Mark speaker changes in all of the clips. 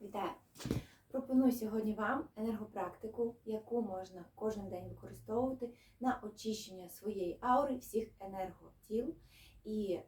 Speaker 1: Вітаю! Пропоную сьогодні вам енергопрактику, яку можна кожен день використовувати на очищення своєї аури, всіх енерготіл. І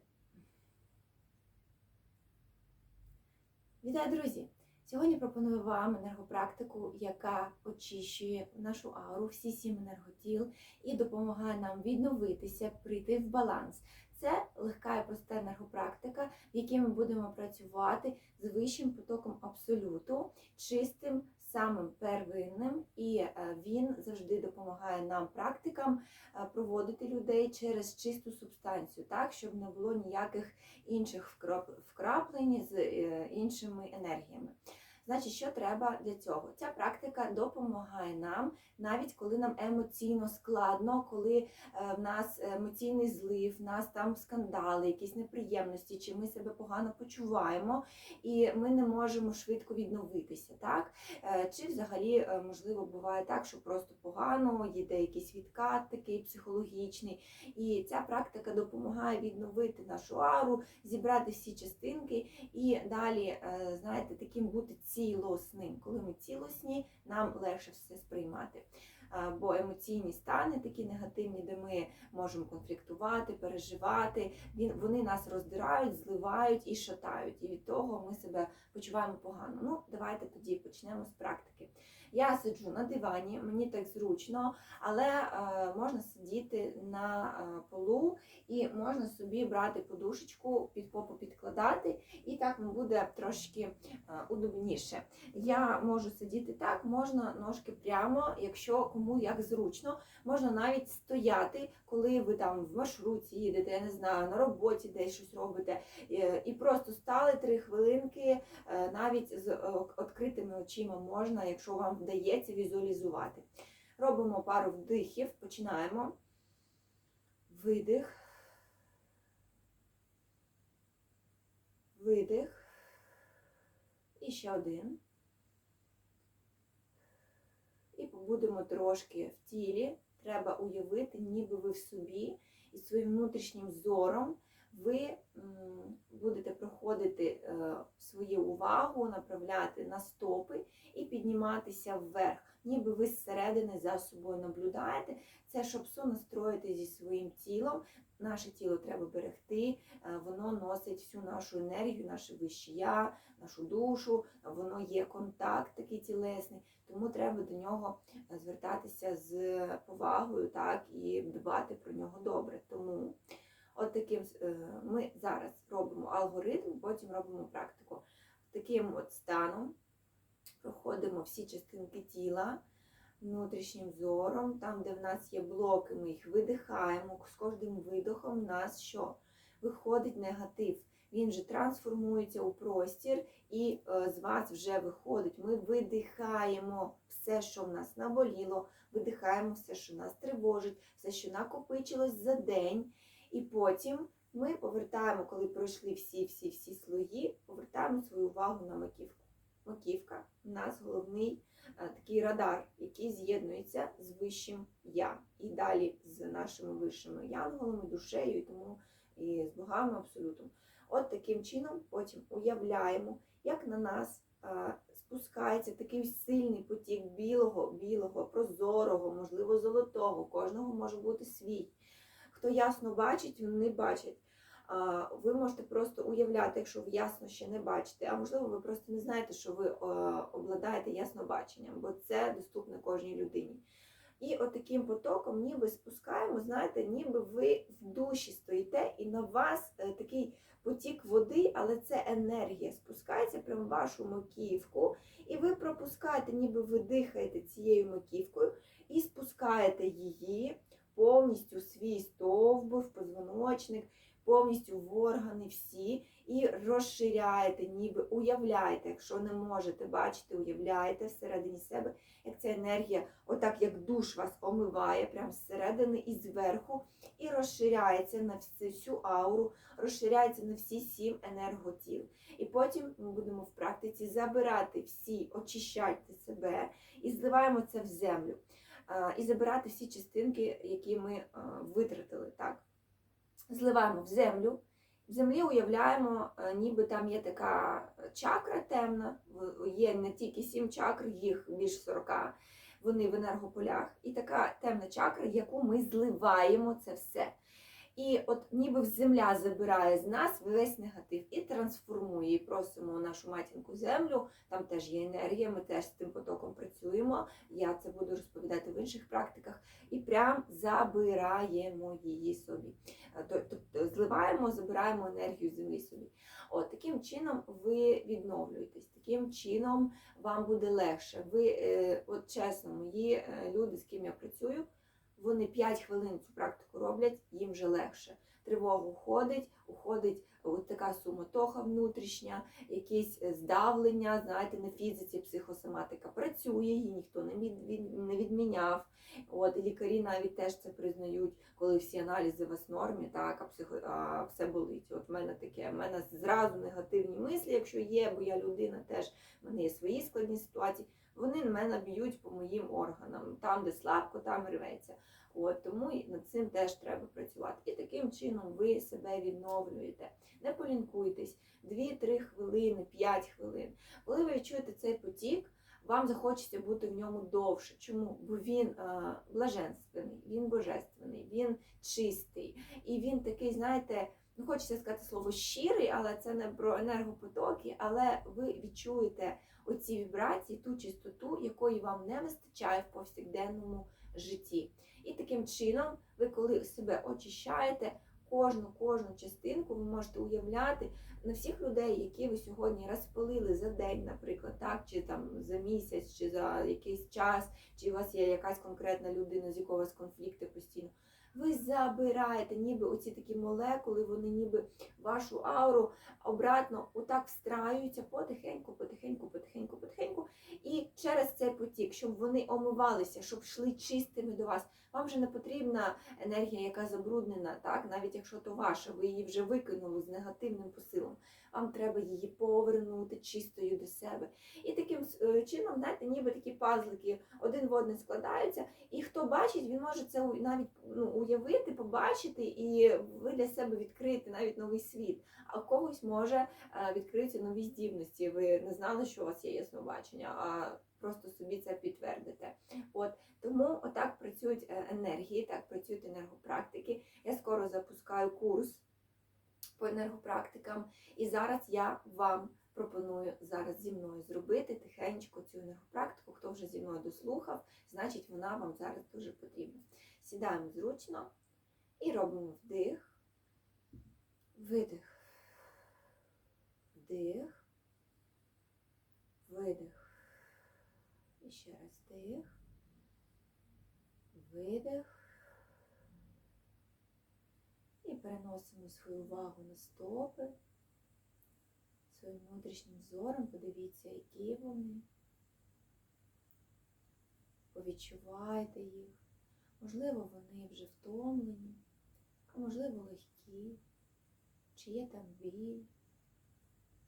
Speaker 1: вітаю, друзі! Сьогодні пропоную вам енергопрактику, яка очищує нашу ауру, всі сім енерготіл і допомагає нам відновитися, прийти в баланс. Це легка і проста енергопрактика, в якій ми будемо працювати з вищим потоком абсолюту, чистим, самим первинним, і е, він завжди допомагає нам практикам е, проводити людей через чисту субстанцію, так щоб не було ніяких інших вкрап- вкраплень з е, іншими енергіями. Значить, що треба для цього? Ця практика допомагає нам, навіть коли нам емоційно складно, коли е, в нас емоційний злив, в нас там скандали, якісь неприємності, чи ми себе погано почуваємо, і ми не можемо швидко відновитися. Так? Е, Чи взагалі, е, можливо, буває так, що просто погано, їде якийсь відкат такий психологічний. І ця практика допомагає відновити нашу ару, зібрати всі частинки і далі, знаєте, таким бути цілосним. Коли ми цілосні, нам легше все сприймати. Бо емоційні стани такі негативні, де ми можемо конфліктувати, переживати, він, вони нас роздирають, зливають і шатають. І від того ми себе почуваємо погано. Ну, давайте тоді почнемо з практики. Я сиджу на дивані, мені так зручно, але е, можна сидіти на е, полу і можна собі брати подушечку, під попу підкладати, і так буде трошки е, удобніше. Я можу сидіти так, можна ножки прямо, якщо кому як зручно. Можна навіть стояти, коли ви там в маршрутці їдете, я не знаю, на роботі десь щось робите, і просто стали три хвилинки, навіть з відкритими очима можна, якщо вам вдається візуалізувати. Робимо пару вдихів, починаємо. Видих. Видих. І ще один. І побудемо трошки в тілі. Треба уявити, ніби ви в собі і своїм внутрішнім зором ви будете проходити е, свою увагу, направляти на стопи і підніматися вверх, ніби ви зсередини за собою наблюдаєте. Це щоб сонастроїти зі своїм тілом. Наше тіло треба берегти, е, воно носить всю нашу енергію, наше вище я, нашу душу, воно є контакт такий тілесний, тому треба до нього е, звертатися з повагою, так і дбати про нього добре. Тому от таким е, ми зараз робимо алгоритм, потім робимо практику. Таким от станом проходимо всі частинки тіла внутрішнім зором, там, де в нас є блоки, ми їх видихаємо. З кожним видохом в нас що? Виходить негатив. Він вже трансформується у простір, і е, з вас вже виходить. Ми видихаємо все, що в нас наболіло, видихаємо все, що нас тривожить, все, що накопичилось за день. І потім ми повертаємо, коли пройшли всі-всі-всі слої, повертаємо свою увагу на маківку. Маківка у нас головний е, такий радар, який з'єднується з вищим я. І далі з нашими вищими янголами, душею і тому і з богами абсолютом. От таким чином потім уявляємо, як на нас е, спускається такий сильний потік білого, білого, прозорого, можливо, золотого. Кожного може бути свій. Хто ясно бачить, він не бачить. Ви можете просто уявляти, якщо ви ясно ще не бачите, а можливо, ви просто не знаєте, що ви обладаєте яснобаченням, бо це доступно кожній людині. І от таким потоком ніби спускаємо, знаєте, ніби ви в душі стоїте, і на вас е, такий потік води, але це енергія спускається прямо в вашу маківку, і ви пропускаєте, ніби ви дихаєте цією маківкою і спускаєте її повністю свій стовбур, позвоночник, повністю в органи всі, і розширяєте, ніби уявляєте, якщо не можете бачити, уявляєте всередині себе, як ця енергія, отак як душ вас омиває, прямо зсередини і зверху, і розширяється на всю ауру, розширяється на всі сім енерготіл. І потім ми будемо в практиці забирати всі, очищати себе і зливаємо це в землю. І забирати всі частинки, які ми витратили. Так? Зливаємо в землю В землі уявляємо, е, ніби там є така чакра темна, є не тільки сім чакр, їх більше 40, вони в енергополях. І така темна чакра, яку ми зливаємо це все. І от ніби земля забирає з нас весь негатив і трансформує, і просимо нашу матінку землю. Там теж є енергія, ми теж з тим потоком працюємо. Я це буду розповідати в інших практиках. І прям забираємо її собі. Е, Тобто зливаємо, забираємо енергію землі собі. От таким чином ви відновлюєтесь, таким чином вам буде легше. Ви, е, от чесно, мої е, люди, з ким я працюю, вони 5 хвилин цю практику роблять, їм вже легше. Тривога уходить, уходить от така суматоха внутрішня, якісь е, здавлення, знаєте, на фізиці психосоматика працює, її ніхто не від- від- не відміняв. От лікарі навіть теж це признають, коли всі аналізи у вас нормі, так, а, психо, а все болить. От в мене таке, в мене зразу негативні мислі, якщо є, бо я людина теж, в мене є свої складні ситуації. Вони мене б'ють по моїм органам, там, де слабко, там рветься. От тому і над цим теж треба працювати. І таким чином ви себе відновлюєте. Не полінкуйтесь 2-3 хвилини, 5 хвилин. Коли ви відчуєте цей потік, вам захочеться бути в ньому довше. Чому? Бо він е, блаженственний, він божественний, він чистий. І він такий, знаєте, ну хочеться сказати слово щирий, але це не про енергопотоки, але ви відчуєте оці вібрації, ту чистоту, якої вам не вистачає в повсякденному житті. І таким чином, ви коли себе очищаєте, кожну кожну частинку ви можете уявляти на всіх людей, які ви сьогодні розпалили за день, наприклад, так, чи там за місяць, чи за якийсь час, чи у вас є якась конкретна людина, з якого у вас конфлікти постійно. Ви забираєте ніби оці такі молекули, вони ніби вашу ауру обратно отак встраюються потихеньку, потихеньку, потихеньку, потихеньку. І через цей потік, щоб вони омивалися, щоб йшли чистими до вас. Вам вже не потрібна енергія, яка забруднена, так навіть якщо то ваша, ви її вже викинули з негативним посилом. Вам треба її повернути чистою до себе. І таким е, чином, знаєте, ніби такі пазлики один в один складаються, і хто бачить, він може це навіть ну, уявити, побачити, і ви для себе відкриєте навіть новий світ. А в когось може е, відкриються нові здібності. Ви не знали, що у вас є яснобачення, а просто собі це підтвердите. От тому отак працюють е, енергії, так працюють енергопрактики. Я скоро запускаю курс по енергопрактикам, і зараз я вам пропоную зараз зі мною зробити тихенько цю енергопрактику. Хто вже зі мною дослухав, значить вона вам зараз дуже потрібна. Сідаємо зручно і робимо вдих, видих, вдих, видих. І ще раз вдих, видих. І переносимо свою увагу на стопи. Своїм внутрішнім зором подивіться, які вони. Повідчувайте їх. Можливо, вони вже втомлені, а можливо, легкі, чи є там біль.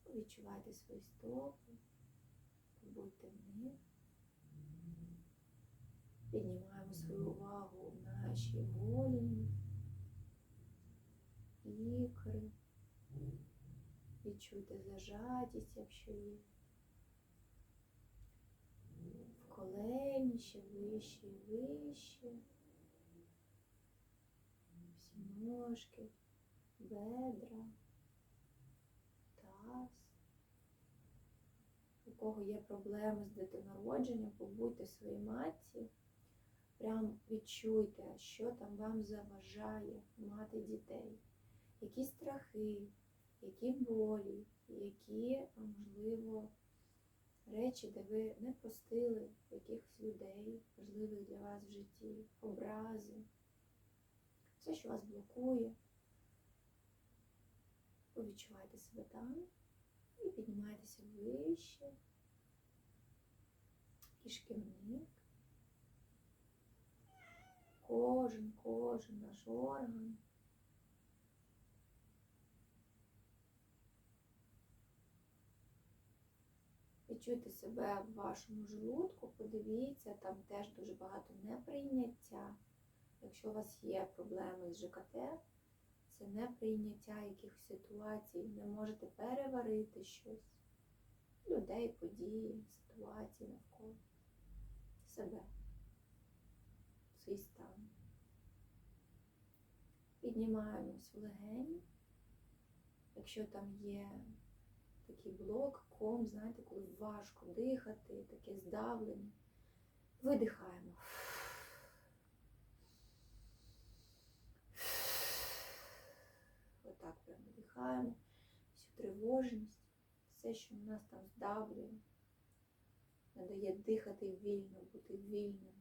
Speaker 1: Повідчувайте свої стопи, побудьте в них. Піднімаємо свою увагу в наші голені, ікри. Відчуйте зажатість, якщо є. В колені ще вище і вище. Ножки, бедра, таз. У кого є проблеми з дитинородженням, побудьте своїй матці. Прям відчуйте, що там вам заважає мати дітей, які страхи, які болі, які, можливо, речі, де ви не простили якихось людей, важливих для вас в житті, образи, все, що вас блокує. Повідчувайте себе там і піднімайтеся вище, кишківник. Кожен, кожен наш орган. Відчуйте себе в вашому желудку, подивіться, там теж дуже багато неприйняття. Якщо у вас є проблеми з ЖКТ, це не прийняття якихось ситуацій, не можете переварити щось, людей, події, ситуації навколо себе, свій стан. Піднімаємось в легені. Якщо там є такий блок, ком, знаєте, коли важко дихати, таке здавлення, видихаємо. Отак прям видихаємо всю тривожність, все, що в нас там здавлює, не дає дихати вільно, бути вільним.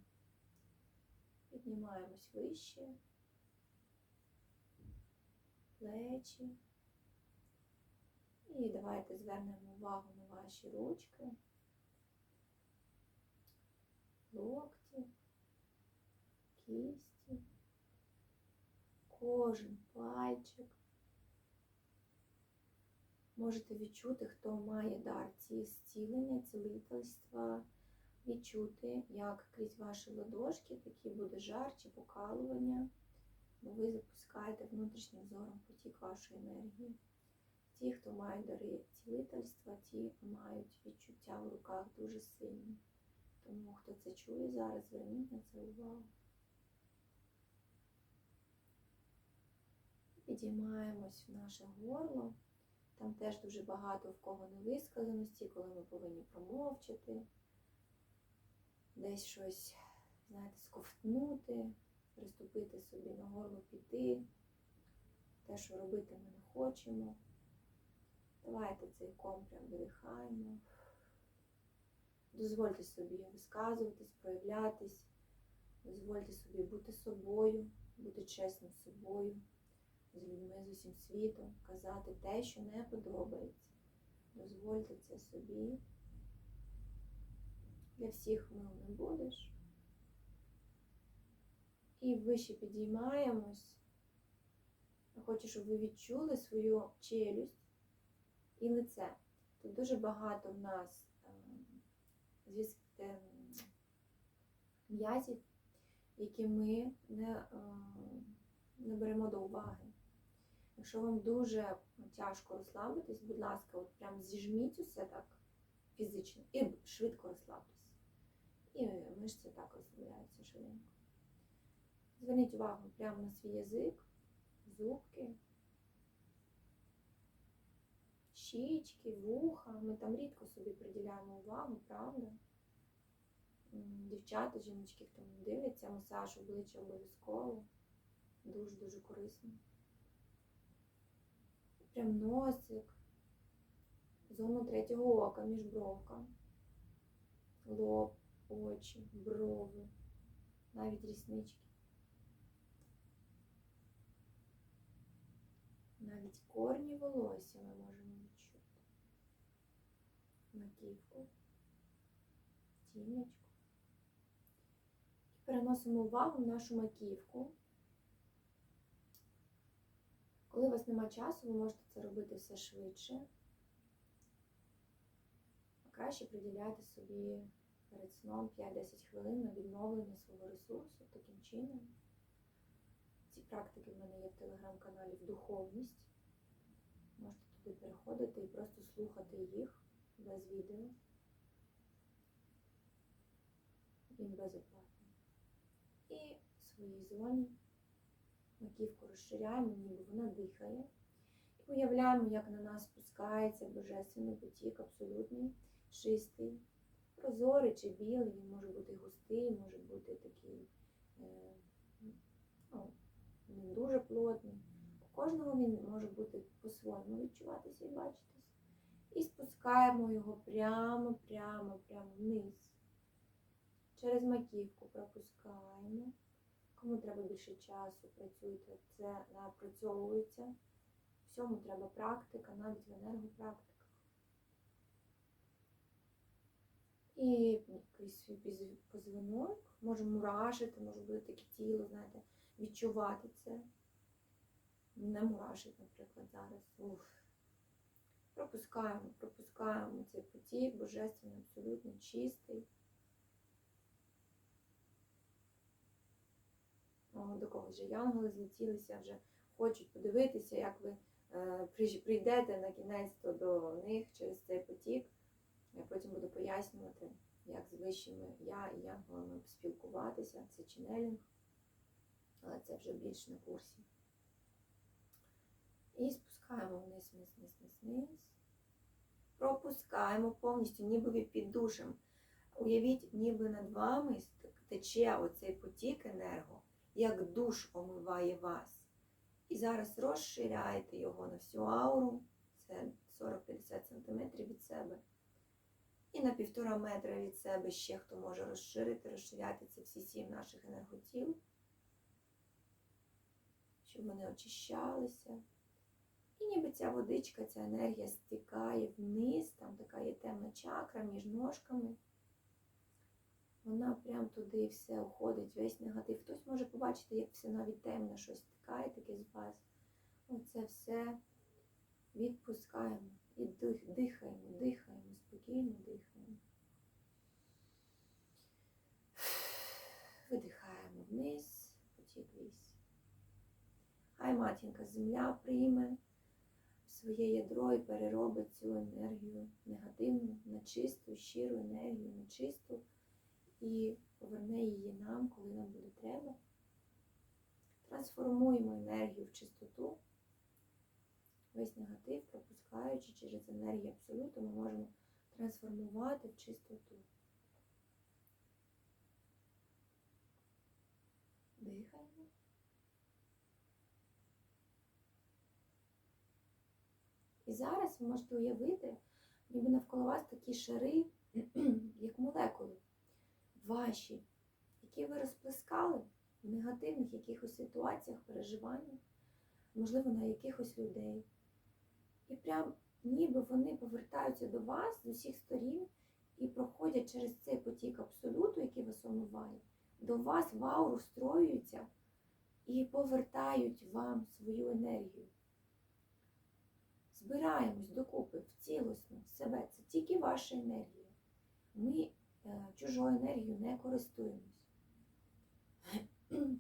Speaker 1: Піднімаємось вище, плечі. І давайте звернемо увагу на ваші ручки, локті, кісті, кожен пальчик. Можете відчути, хто має дар ці зцілення, цілительства, відчути, як крізь ваші ладошки такий буде жар чи покалування, бо ви запускаєте внутрішнім зором потік вашої енергії. Ті, хто має дари цілительства, ті мають відчуття в руках дуже сильні. Тому хто це чує зараз, зверніть на це увагу. Підіймаємось в наше горло. Там теж дуже багато в кого невисказаності, коли ми повинні промовчати, десь щось, знаєте, сковтнути, приступити собі на горло піти, те, що робити ми не хочемо. Давайте цей ком прям видихаємо. Дозвольте собі висказуватись, проявлятись, дозвольте собі бути собою, бути чесним собою, з людьми, з усім світом, казати те, що не подобається. Дозвольте це собі. Для всіх мил не будеш. І вище підіймаємось. Я хочу, щоб ви відчули свою челюсть і лице. Тут дуже багато в нас зв'язків м'язів, які ми не, е, не беремо до уваги. Якщо вам дуже тяжко розслабитись, будь ласка, от прям зіжміть усе так фізично і швидко розслабтесь. І мишці так розслабляються швиденько. Зверніть увагу прямо на свій язик, зубки, щічки, вуха. Ми там рідко собі приділяємо увагу, правда? Дівчата, жіночки, хто не дивиться, масаж обличчя обов'язково. Дуже-дуже корисно. Прям носик, зону третього ока, міжбровка, лоб, очі, брови, навіть ріснички. Навіть корні волосся ми можемо відчути. Маківку, тіночку. Переносимо увагу в нашу маківку. Коли у вас нема часу, ви можете це робити все швидше. А краще приділяти собі перед сном 5-10 хвилин на відновлення свого ресурсу таким чином. Ці практики в мене є в телеграм-каналі духовність. Можете туди переходити і просто слухати їх без відео. Він безоплатний. І в своїй зоні маківку розширяємо, ніби вона дихає. І уявляємо, як на нас спускається божественний потік, абсолютний, чистий, прозорий чи білий, він може бути густий, може бути такий е, ну, дуже плотний. У кожного він може бути по-своєму відчуватися і бачитись. І спускаємо його прямо, прямо, прямо вниз. Через маківку пропускаємо. Кому треба більше часу, працюйте, це напрацьовується. Всьому треба практика, навіть в енергопрактиках. І якийсь свій позвонок, може мурашити, може бути таке тіло, знаєте, відчувати це. Не мурашить, наприклад, зараз. Уф. Пропускаємо, пропускаємо цей потік, божественний, абсолютно чистий. До когось вже янголи злетілися, вже хочуть подивитися, як ви е, прийдете на кінець до них через цей потік. Я потім буду пояснювати, як з вищими я і янголами спілкуватися. Це ченелінг, але це вже більш на курсі. І спускаємо вниз, вниз, вниз, вниз, вниз. Пропускаємо повністю, ніби ви під душем. Уявіть, ніби над вами тече оцей потік енерго, як душ омиває вас. І зараз розширяєте його на всю ауру, це 40-50 см від себе. І на півтора метра від себе ще хто може розширити, розширяти це всі сім наших енерготіл, щоб вони очищалися. І ніби ця водичка, ця енергія стікає вниз, там така є темна чакра між ножками. Вона прям туди все уходить, весь негатив. Хтось може побачити, як все навіть темне щось стікає таке з вас. Оце все відпускаємо і дихаємо, дихаємо, спокійно дихаємо. Видихаємо вниз, потік вісь. Хай матінка земля прийме своє ядро і переробить цю енергію негативну на чисту, щиру енергію, на чисту і поверне її нам, коли нам буде треба. Трансформуємо енергію в чистоту. Весь негатив, пропускаючи через енергію абсолюту, ми можемо трансформувати в чистоту. Дихаємо. І зараз ви можете уявити, ніби навколо вас такі шари, як молекули, ваші, які ви розплескали в негативних якихось ситуаціях, переживаннях, можливо, на якихось людей. І прям ніби вони повертаються до вас з усіх сторін і проходять через цей потік абсолюту, який вас омиває, до вас в ауру і повертають вам свою енергію. Збираємось докупи в цілосно в себе. Це тільки ваша енергія. Ми чужою енергією не користуємось.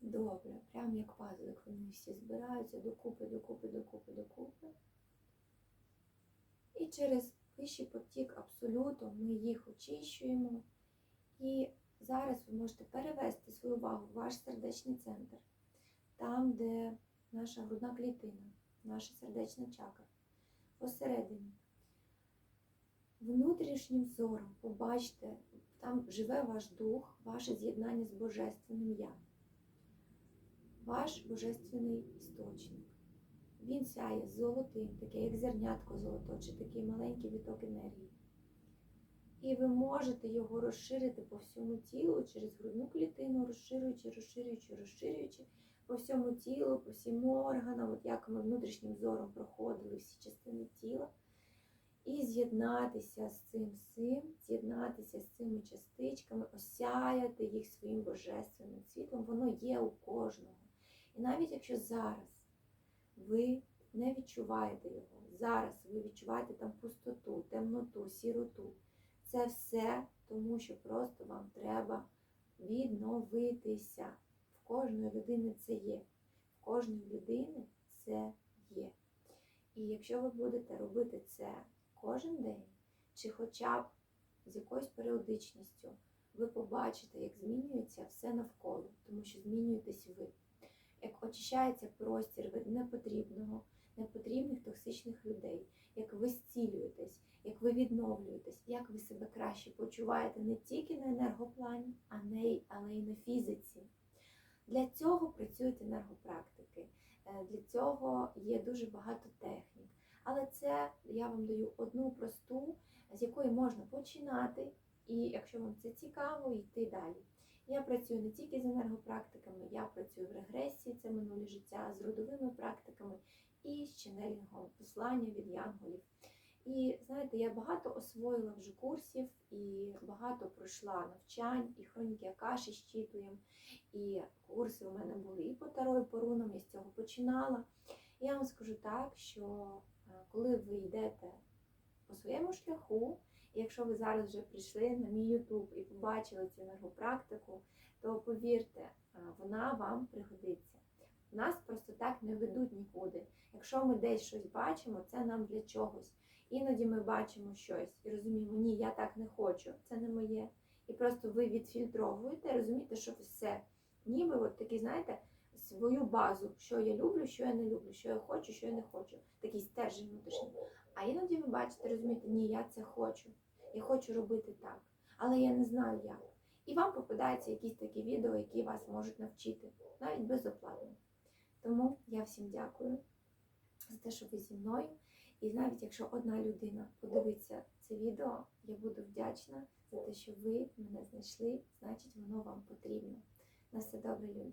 Speaker 1: Добре, прям як пазлик вони всі збираються докупи, докупи, докупи, докупи. І через вищий потік абсолюту ми їх очищуємо. І зараз ви можете перевести свою увагу в ваш сердечний центр, там, де наша грудна клітина, наша сердечна чакра. Посередині. Внутрішнім зором побачте, там живе ваш дух, ваше з'єднання з Божественним Я ваш божественний істочник. Він сяє золотим, таке як зернятко золото, чи такий маленький віток енергії. І ви можете його розширити по всьому тілу через грудну клітину, розширюючи, розширюючи, розширюючи по всьому тілу, по всім органам, от як ми внутрішнім зором проходили всі частини тіла. І з'єднатися з цим всім, з'єднатися з цими частичками, осяяти їх своїм божественним світлом, воно є у кожного. І навіть якщо зараз ви не відчуваєте його, зараз ви відчуваєте там пустоту, темноту, сіроту, це все тому, що просто вам треба відновитися. Кожної людини це є. В кожної людини це є. І якщо ви будете робити це кожен день, чи хоча б з якоюсь періодичністю, ви побачите, як змінюється все навколо, тому що змінюєтесь ви як очищається простір від непотрібного, непотрібних токсичних людей, як ви зцілюєтесь, як ви відновлюєтесь, як ви себе краще почуваєте не тільки на енергоплані, а не, але й на фізиці. Для цього працюють енергопрактики, Е, для цього є дуже багато технік. Але це я вам даю одну просту, з якої можна починати, і якщо вам це цікаво, йти далі. Я працюю не тільки з енергопрактиками, я працюю в регресії, це минуле життя, з родовими практиками і з ченелінгом, послання від янголів. І знаєте, я багато освоїла вже курсів і багато пройшла навчань, і хроніки Акаші щитуємо, і курси у мене були і по таро, і по рунам, я з цього починала. Я вам скажу так, що е, коли ви йдете по своєму шляху, І якщо ви зараз вже прийшли на мій YouTube і побачили цю енергопрактику, то повірте, е, вона вам пригодиться. Нас просто так не ведуть нікуди. Якщо ми десь щось бачимо, це нам для чогось. Іноді ми бачимо щось і розуміємо, ні, я так не хочу, це не моє. І просто ви відфільтровуєте, розумієте, що все, ніби от такі, знаєте, свою базу, що я люблю, що я не люблю, що я хочу, що я не хочу. Такий стержень внутрішній. А іноді ви бачите, розумієте, ні, я це хочу. Я хочу робити так, але я не знаю як. І вам попадаються якісь такі відео, які вас можуть навчити, навіть безоплатно. Тому я всім дякую за те, що ви зі мною. І навіть якщо одна людина подивиться це відео, я буду вдячна за те, що ви мене знайшли, значить воно вам потрібно. На все добре, люди.